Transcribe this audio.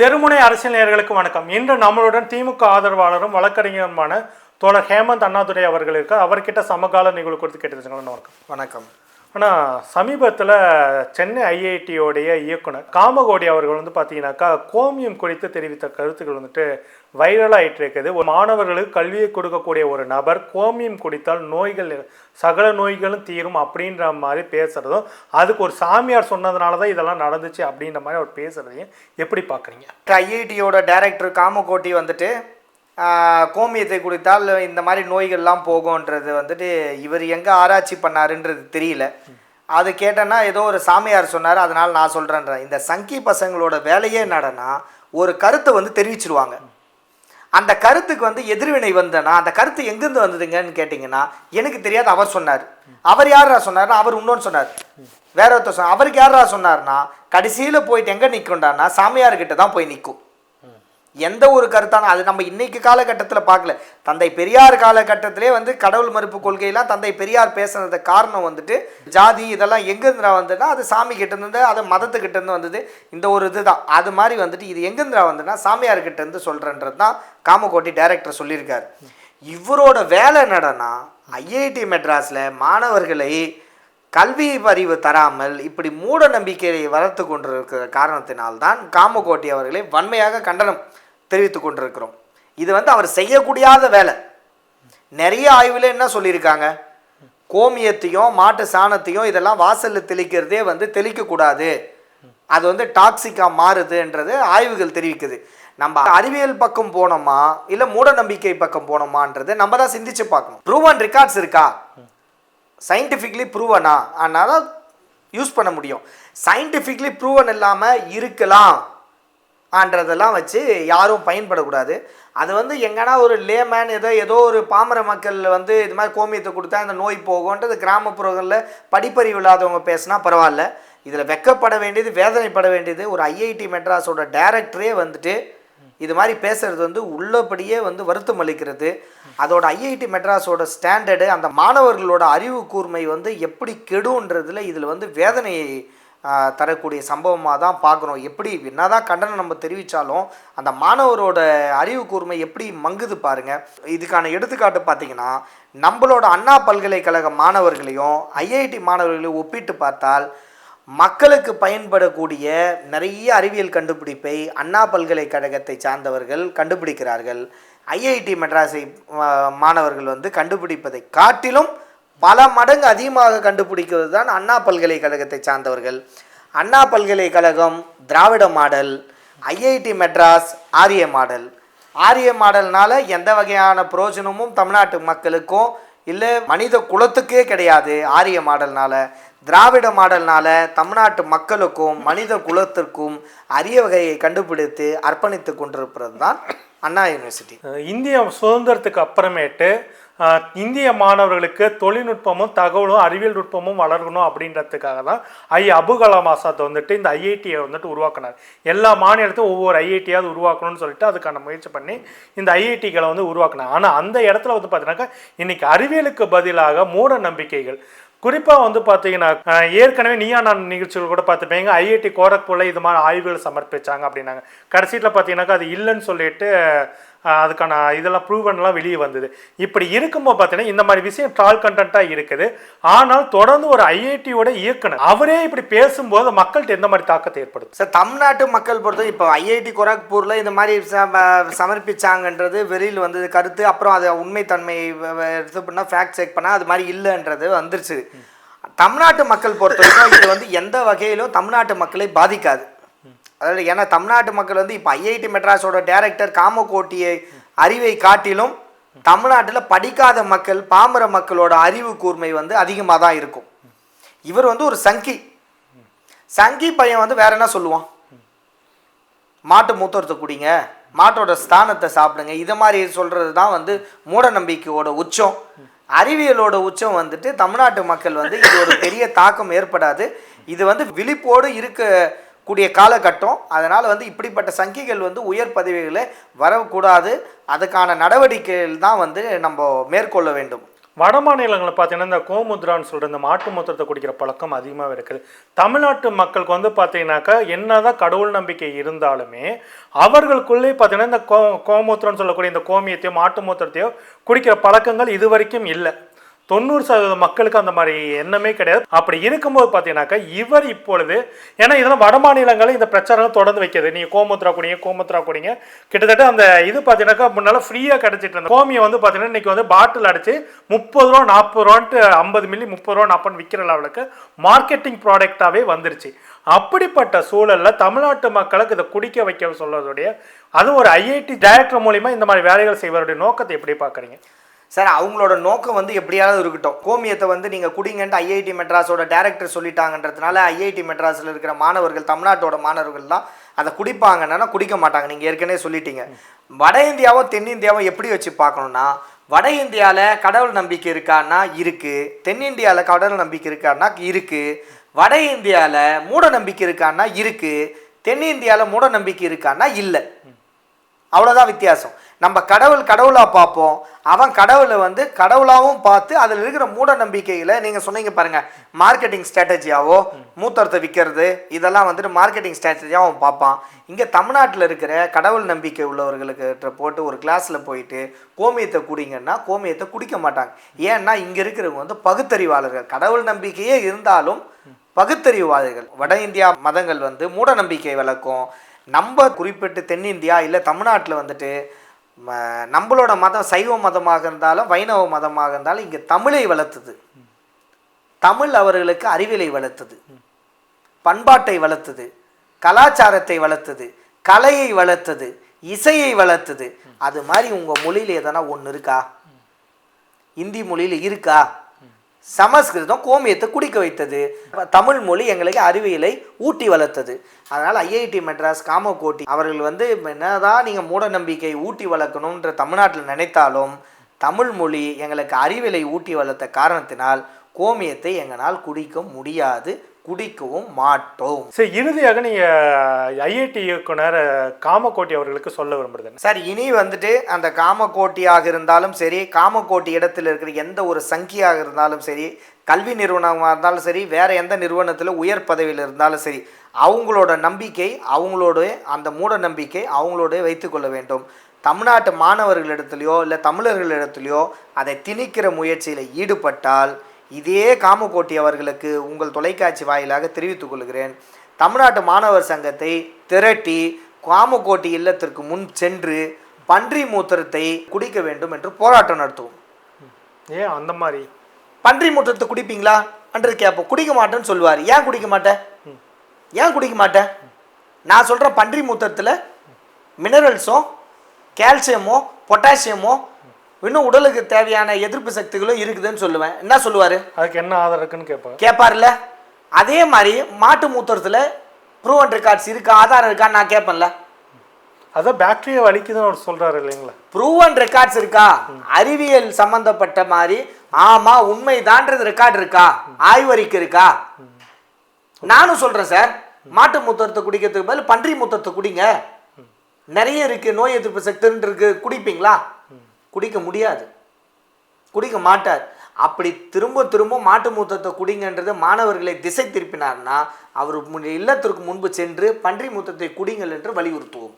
தெருமுனை அரசியல் நேர்களுக்கு வணக்கம். இன்று நம்மளுடன் திமுக ஆதரவாளரும் வழக்கறிஞருமான தோழர் ஹேமந்த் அண்ணாதுரை அவர்கள் இருக்கார். அவர்கிட்ட சமகால நிகழ்வு கொடுத்து கேட்டு வணக்கம். வணக்கம். ஆனால் சமீபத்தில் சென்னை ஐஐடியோடைய இயக்குனர் காமகோடி அவர்கள் வந்து பார்த்தீங்கன்னாக்கா கோமியம் குறித்து தெரிவித்த கருத்துக்கள் வந்துட்டு வைரலாகிட்டு இருக்குது. ஒரு மாணவர்களுக்கு கல்வியை கொடுக்கக்கூடிய ஒரு நபர் கோமியம் குடித்தால் நோய்கள் சகல நோய்களும் தீரும் அப்படின்ற மாதிரி பேசுகிறதும் அதுக்கு ஒரு சாமியார் சொன்னதுனால தான் இதெல்லாம் நடந்துச்சு அப்படின்ற மாதிரி அவர் பேசுகிறதையும் எப்படி பார்க்குறீங்க ஐஐடியோட டைரக்டர் காமகோட்டி வந்துட்டு கோமியத்தை குடித்தால் இந்த மாதிரி நோய்கள்லாம் போகும்ன்றது வந்துட்டு இவர் எங்கே ஆராய்ச்சி பண்ணாருன்றது தெரியல. அது கேட்டேன்னா ஏதோ ஒரு சாமியார் சொன்னார் அதனால் நான் சொல்கிறேன்றேன் இந்த சங்கி பசங்களோட வேலையே என்னடனா ஒரு கருத்தை வந்து தெரிவிச்சிருவாங்க. அந்த கருத்துக்கு வந்து எதிர்வினை வந்தனா அந்த கருத்து எங்கேருந்து வந்ததுங்கன்னு கேட்டிங்கன்னா எனக்கு தெரியாது அவர் சொன்னார். அவர் யாரா சொன்னார்னா அவர் இன்னொன்று சொன்னார். வேற ஒருத்தர் சொன்னார். அவருக்கு யாரா சொன்னார்னா கடைசியில் போயிட்டு எங்கே நிற்கும்டான்னா சாமியார்கிட்ட தான் போய் நிற்கும் எந்த ஒரு கருத்தான அது நம்ம இன்னைக்கு காலகட்டத்தில் பார்க்கல. தந்தை பெரியார் காலகட்டத்திலே வந்து கடவுள் மறுப்பு கொள்கையெல்லாம் தந்தை பெரியார் பேசுனது காரணம் வந்துட்டு ஜாதி இதெல்லாம் எங்கேருந்துரா வந்ததுன்னா அது சாமி கிட்டேருந்து அது மதத்துக்கிட்ட இருந்து வந்தது. இந்த ஒரு இதுதான். அது மாதிரி வந்துட்டு இது எங்கேருந்துடா வந்ததுன்னா சாமியார் கிட்டேருந்து சொல்கிறன்றது தான் காமகோட்டி டைரக்டர் சொல்லியிருக்கார். இவரோட வேலை என்னடனா ஐஐடி மெட்ராஸில் மாணவர்களை கல்வி அறிவு தராமல் இப்படி மூட நம்பிக்கையை வளர்த்து கொண்டிருக்கிற காரணத்தினால்தான் காமகோட்டி அவர்களை வன்மையாக கண்டனம். தெரிவித்து கொண்டிருக்கிறோம். இது வந்து அவர் செய்யக்கூடியாத வேலை. நிறைய ஆய்வில் என்ன சொல்லியிருக்காங்க? கோமியத்தையும் மாட்டு சாணத்தையும் இதெல்லாம் வாசலில் தெளிக்கிறதே வந்து தெளிக்கக்கூடாது. அது வந்து டாக்ஸிக்காக மாறுதுன்றது ஆய்வுகள் தெரிவிக்குது. நம்ம அறிவியல் பக்கம் போனோமா? இல்லை மூட நம்பிக்கை பக்கம் போனோமான்றது நம்ம தான் சிந்திச்சு பார்க்கணும். ப்ரூவன் ரெக்கார்ட்ஸ் இருக்கா? சயின்டிஃபிக்லி ப்ரூவனா அதனால யூஸ் பண்ண முடியும். சயின்டிஃபிக்லி ப்ரூவன் இல்லாமல் இருக்கலாம். ஆன்றதெல்லாம் வச்சு யாரும் பயன்படக்கூடாது. அது வந்து எங்கன்னா ஒரு லேமேன் ஏதோ ஏதோ ஒரு பாமர மக்கள் வந்து இது மாதிரி கோமியத்தை கொடுத்தா இந்த நோய் போகும்ன்றது கிராமப்புறங்களில் படிப்பறிவு இல்லாதவங்க பேசினா பரவாயில்ல. இதில் வெக்கப்பட வேண்டியது வேதனைப்பட வேண்டியது ஒரு ஐஐடி மெட்ராஸோட டைரக்டரே வந்துட்டு இது மாதிரி பேசுறது வந்து உள்ளபடியே வந்து வருத்தம் அளிக்கிறது. அதோட ஐஐடி மெட்ராஸோட ஸ்டாண்டர்டு அந்த மாணவர்களோட அறிவு கூர்மை வந்து எப்படி கெடுன்றதுல இதில் வந்து வேதனையை தரக்கூடிய சம்பவமாக தான் பார்க்குறோம். எப்படி என்ன தான் கண்டனம் நம்ம தெரிவித்தாலும் அந்த மாணவரோட அறிவு கூர்மை எப்படி மங்குது பாருங்கள் இதுக்கான எடுத்துக்காட்டு பார்த்திங்கன்னா நம்மளோட அண்ணா பல்கலைக்கழக மாணவர்களையும் ஐஐடி மாணவர்களையும் ஒப்பிட்டு பார்த்தால் மக்களுக்கு பயன்படக்கூடிய நிறைய அறிவியல் கண்டுபிடிப்பை அண்ணா பல்கலைக்கழகத்தை சார்ந்தவர்கள் கண்டுபிடிக்கிறார்கள். ஐஐடி மெட்ராஸை மாணவர்கள் வந்து கண்டுபிடிப்பதை காட்டிலும் பல மடங்கு அதிகமாக கண்டுபிடிக்கிறது தான் அண்ணா பல்கலைக்கழகத்தை சார்ந்தவர்கள். அண்ணா பல்கலைக்கழகம் திராவிட மாடல் ஐஐடி மெட்ராஸ் ஆரிய மாடல். ஆரிய மாடல்னால எந்த வகையான பிரயோஜனமும் தமிழ்நாட்டு மக்களுக்கும் இல்லை மனித குலத்துக்கே கிடையாது ஆரிய மாடல்னால. திராவிட மாடல்னால தமிழ்நாட்டு மக்களுக்கும் மனித குலத்திற்கும் அரிய வகையை கண்டுபிடித்து அர்ப்பணித்து கொண்டிருப்பது தான் அண்ணா யூனிவர்சிட்டி. இந்தியா இந்திய சுதந்திரத்துக்கு அப்புறமேட்டு இந்திய மாணவர்களுக்கு தொழில்நுட்பமும் தகவலும் அறிவியல் நுட்பமும் வளரணும் அப்படின்றதுக்காக தான் ஐ அபுகலாம் ஆசாத் வந்துட்டு இந்த ஐஐடியை வந்துட்டு உருவாக்கினார். எல்லா மாநிலத்தையும் ஒவ்வொரு ஐஐடியாவது உருவாக்கணும்னு சொல்லிட்டு அதுக்கான முயற்சி பண்ணி இந்த ஐஐடிகளை வந்து உருவாக்கினார். ஆனால் அந்த இடத்துல வந்து பார்த்தீங்கன்னாக்கா இன்னைக்கு அறிவியலுக்கு பதிலாக மூட நம்பிக்கைகள். குறிப்பாக வந்து பார்த்தீங்கன்னா ஏற்கனவே நீயா நான் நிகழ்ச்சிகள் கூட பார்த்துப்பீங்க. ஐஐடி கோரக்பூரில் இது மாதிரி ஆய்வுகள் சமர்ப்பிச்சாங்க அப்படின்னாங்க. கடைசியில் பார்த்தீங்கன்னாக்கா அது இல்லைன்னு சொல்லிட்டு அதுக்கான இதெல்லாம் ப்ரூவன்லாம் வெளியே வந்தது. இப்படி இருக்கும்போது பார்த்தீங்கன்னா இந்த மாதிரி விஷயம் ட்ரால் கண்டென்ட்டாக இருக்குது. ஆனால் தொடர்ந்து ஒரு ஐஐடியோட இயக்குனர் அவரே இப்படி பேசும்போது மக்கள்கிட்ட எந்த மாதிரி தாக்கத்தை ஏற்படுத்தும்? சார் தமிழ்நாட்டு மக்கள் பொறுத்த இப்போ ஐஐடி கோரக்பூரில் இந்த மாதிரி சம- சமர்ப்பிச்சாங்கன்றது வெளியில் வந்தது கருத்து. அப்புறம் அது உண்மைத்தன்மை இது பண்ணால் ஃபேக்ட் செக் பண்ணால் அது மாதிரி இல்லைன்றது வந்துருச்சு. தமிழ்நாட்டு மக்கள் பொறுத்த வரைக்கும் இது வந்து எந்த வகையிலும் தமிழ்நாட்டு மக்களை பாதிக்காது. அதாவது ஏன்னா தமிழ்நாட்டு மக்கள் வந்து இப்போ ஐஐடி மெட்ராஸோட டைரக்டர் காமகோட்டியை அறிவை காட்டிலும் தமிழ்நாட்டில் படிக்காத மக்கள் பாமர மக்களோட அறிவு கூர்மை வந்து அதிகமாக தான் இருக்கும். இவர் வந்து ஒரு சங்கி. சங்கி பையன் வந்து வேற என்ன சொல்லுவான்? மாட்டு மூத்தரத்தை குடிங்க மாட்டோட ஸ்தானத்தை சாப்பிடுங்க. இதை மாதிரி சொல்கிறது தான் வந்து மூட நம்பிக்கையோட உச்சம். அறிவியலோட உச்சம் வந்துட்டு தமிழ்நாட்டு மக்கள் வந்து இது ஒரு பெரிய தாக்கம் ஏற்படாது. இது வந்து விழிப்போடு இருக்க கூடிய காலகட்டம். அதனால் வந்து இப்படிப்பட்ட சங்கிகள் வந்து உயர் பதவிகளை வரக்கூடாது. அதுக்கான நடவடிக்கைகள் தான் வந்து நம்ம மேற்கொள்ள வேண்டும். வட மாநிலங்களில் பார்த்தீங்கன்னா இந்த கோமுத்ரான்னு சொல்கிற இந்த மாட்டு மூத்திரத்தை குடிக்கிற பழக்கம் அதிகமாக இருக்குது. தமிழ்நாட்டு மக்களுக்கு வந்து பார்த்தீங்கன்னாக்கா என்னதான் கடவுள் நம்பிக்கை இருந்தாலுமே அவர்களுக்குள்ளே பார்த்தீங்கன்னா இந்த கோ கோமூத்திரம்னு சொல்லக்கூடிய இந்த கோமியத்தையோ மாட்டு மூத்திரத்தையோ குடிக்கிற பழக்கங்கள் இது வரைக்கும் இல்லை. தொண்ணூறு சதவீத மக்களுக்கு அந்த மாதிரி எண்ணமே கிடையாது. அப்படி இருக்கும்போது பார்த்தீங்கன்னாக்கா இவர் இப்பொழுது ஏன்னா இதெல்லாம் வட மாநிலங்களில் இந்த பிரச்சாரம் தொடர்ந்து வைக்கிறது. நீங்கள் கோமுத்ரா குடிங்க கோமுத்ரா குடிங்க. கிட்டத்தட்ட அந்த இது பார்த்தீங்கன்னாக்கா முன்னால் ஃப்ரீயாக கிடைச்சிட்டு இருந்த கோமியம் வந்து பார்த்தீங்கன்னா இன்னைக்கு வந்து பாட்டில் அடித்து முப்பது ரூபா நாற்பது ரூபான்ட்டு ஐம்பது மில்லி முப்பது ரூபா நாற்பது விற்கிற லெவலுக்கு மார்க்கெட்டிங் ப்ராடக்டாகவே வந்துருச்சு. அப்படிப்பட்ட சூழலில் தமிழ்நாட்டு மக்களுக்கு இதை குடிக்க வைக்க சொல்வதுடைய அது ஒரு ஐஐடி டைரக்டர் மூலிமா இந்த மாதிரி வேலைகள் செய்வருடைய நோக்கத்தை எப்படி பார்க்குறீங்க? சார் அவங்களோட நோக்கம் வந்து எப்படியாவது இருக்கட்டும். கோமியத்தை வந்து நீங்கள் குடிங்கன்ட்டு ஐஐடி மெட்ராஸோட டேரக்டர் சொல்லிட்டாங்கன்றதுனால ஐஐடி மெட்ராஸில் இருக்கிற மாணவர்கள் தமிழ்நாட்டோட மாணவர்கள் தான் அதை குடிப்பாங்கன்னா குடிக்க மாட்டாங்க. நீங்கள் ஏற்கனவே சொல்லிட்டீங்க. வட இந்தியாவும் தென்னிந்தியாவோ எப்படி வச்சு பார்க்கணும்னா வட இந்தியாவில் கடவுள் நம்பிக்கை இருக்கான்னா இருக்குது தென்னிந்தியாவில் கடவுள் நம்பிக்கை இருக்கான்னா இருக்குது வட இந்தியாவில் மூட நம்பிக்கை இருக்கான்னா இருக்குது தென்னிந்தியாவில் மூட நம்பிக்கை இருக்கான்னா இல்லை. அவ்வளோதான் வித்தியாசம். நம்ம கடவுள் கடவுளாக பார்ப்போம். அவன் கடவுளை வந்து கடவுளாகவும் பார்த்து அதில் இருக்கிற மூட நம்பிக்கைகளை நீங்கள் சொன்னீங்க பாருங்கள் மார்க்கெட்டிங் ஸ்ட்ராட்டஜியாவோ மூத்தரத்தை விற்கிறது இதெல்லாம் வந்துட்டு மார்க்கெட்டிங் ஸ்ட்ராட்டஜியாக அவன் பார்ப்பான். இங்கே தமிழ்நாட்டில் இருக்கிற கடவுள் நம்பிக்கை உள்ளவர்களுக்கு போட்டு ஒரு கிளாஸில் போயிட்டு கோமியத்தை குடிங்கன்னா கோமியத்தை குடிக்க மாட்டாங்க. ஏன்னா இங்கே இருக்கிறவங்க வந்து பகுத்தறிவாளர்கள். கடவுள் நம்பிக்கையே இருந்தாலும் பகுத்தறிவாதிகள் வட இந்தியா மதங்கள் வந்து மூட நம்பிக்கை விளக்கும். நம்ம குறிப்பிட்டு தென்னிந்தியா இல்லை தமிழ்நாட்டில் வந்துட்டு நம்மளோட மதம் சைவ மதமாக இருந்தாலும் வைணவ மதமாக இருந்தாலும் இங்கே தமிழை வளர்த்துது. தமிழ் அவர்களுக்கு அறிவியலை வளர்த்துது. பண்பாட்டை வளர்த்துது. கலாச்சாரத்தை வளர்த்துது. கலையை வளர்த்தது. இசையை வளர்த்துது. அது மாதிரி உங்கள் மொழியில் எதனா ஒன்று இருக்கா? இந்தி மொழியில் இருக்கா? சமஸ்கிருதம் கோமியத்தை குடிக்க வைத்தது. தமிழ் மொழி எங்களுக்கு அறிவியலை ஊட்டி வளர்த்தது. அதனால் ஐஐடி மெட்ராஸ் காமகோட்டி அவர்கள் வந்து என்னதான் நீங்கள் மூட நம்பிக்கை ஊட்டி வளர்க்கணுன்ற தமிழ்நாட்டில் நினைத்தாலும் தமிழ் மொழி எங்களுக்கு அறிவியலை ஊட்டி வளர்த்த காரணத்தினால் கோமியத்தை எங்களால் குடிக்க முடியாது. குடிக்கவும் மாட்டோம் சரி இறுதியாக நீங்கள் ஐஐடி இயக்குனர் காமகோட்டி அவர்களுக்கு சொல்ல விரும்புறது என்ன? சார் இனி வந்துட்டு அந்த காமக்கோட்டியாக இருந்தாலும் சரி காமக்கோட்டி இடத்துல இருக்கிற எந்த ஒரு சங்கியாக இருந்தாலும் சரி கல்வி நிறுவனமாக இருந்தாலும் சரி வேற எந்த நிறுவனத்தில் உயர் பதவியில் இருந்தாலும் சரி அவங்களோட நம்பிக்கை அவங்களோட அந்த மூட நம்பிக்கை அவங்களோட வைத்துக்கொள்ள வேண்டும் தமிழ்நாட்டு மாணவர்களிடத்துலையோ இல்லை தமிழர்களிடத்துலையோ அதை திணிக்கிற முயற்சியில் ஈடுபட்டால் இதே காமக்கோட்டி அவர்களுக்கு உங்கள் தொலைக்காட்சி வாயிலாக தெரிவித்துக் கொள்கிறேன். தமிழ்நாட்டு மாணவர் சங்கத்தை திரட்டி காமக்கோட்டி இல்லத்திற்கு முன் சென்று பன்றி மூத்திரத்தை குடிக்க வேண்டும் என்று போராட்டம் நடத்துவோம். ஏன் அந்த மாதிரி. பன்றி மூத்திரத்தை குடிப்பீங்களா? என்று கேட்போம் குடிக்க மாட்டேன்னு சொல்லுவார். ஏன் குடிக்க மாட்டேன் ஏன் குடிக்க மாட்டேன் நான் சொல்கிறேன் பன்றி மூத்திரத்தில் மினரல்ஸும் கால்சியமோ பொட்டாசியமோ இன்னும் உடலுக்கு தேவையான எதிர்ப்பு சக்திகளும் இருக்குதுன்னு சொல்லுவேன். என்ன சொல்லுவார்? அதுக்கு என்ன ஆதாரம் இருக்குன்னு கேட்பாங்க கேட்பார்ல அதே மாதிரி மாட்டு மூத்திரத்தில் ப்ரூவன் ரெக்கார்ட்ஸ் இருக்கா ஆதாரம் இருக்கான்னு நான் கேட்பேன்ல. அதான் பாக்டீரியா வலிக்குதுன்னு அவர் சொல்றாரு இல்லைங்களா? ப்ரூவன் ரெக்கார்ட்ஸ் இருக்கா? அறிவியல் சம்பந்தப்பட்ட மாதிரி ஆமா உண்மைதான்றது ரெக்கார்ட் இருக்கா? ஆய்வறிக்கை இருக்கா? நானும் சொல்றேன் சார் மாட்டு மூத்திரத்தை குடிக்கிறதுக்கு பதில் பன்றி மூத்திரத்தை குடிங்க. நிறைய இருக்கு நோய் எதிர்ப்பு சக்தின்னு இருக்கு. குடிப்பீங்களா? குடிக்க முடியாது. குடிக்க மாட்டார். அப்படி திரும்ப திரும்ப மாட்டு மூத்தத்தை குடிங்கன்றது மாணவர்களை திசை திருப்பினார்னா அவர் இல்லத்திற்கு முன்பு சென்று பன்றி மூத்தத்தை குடிங்கள் என்று வலியுறுத்துவோம்.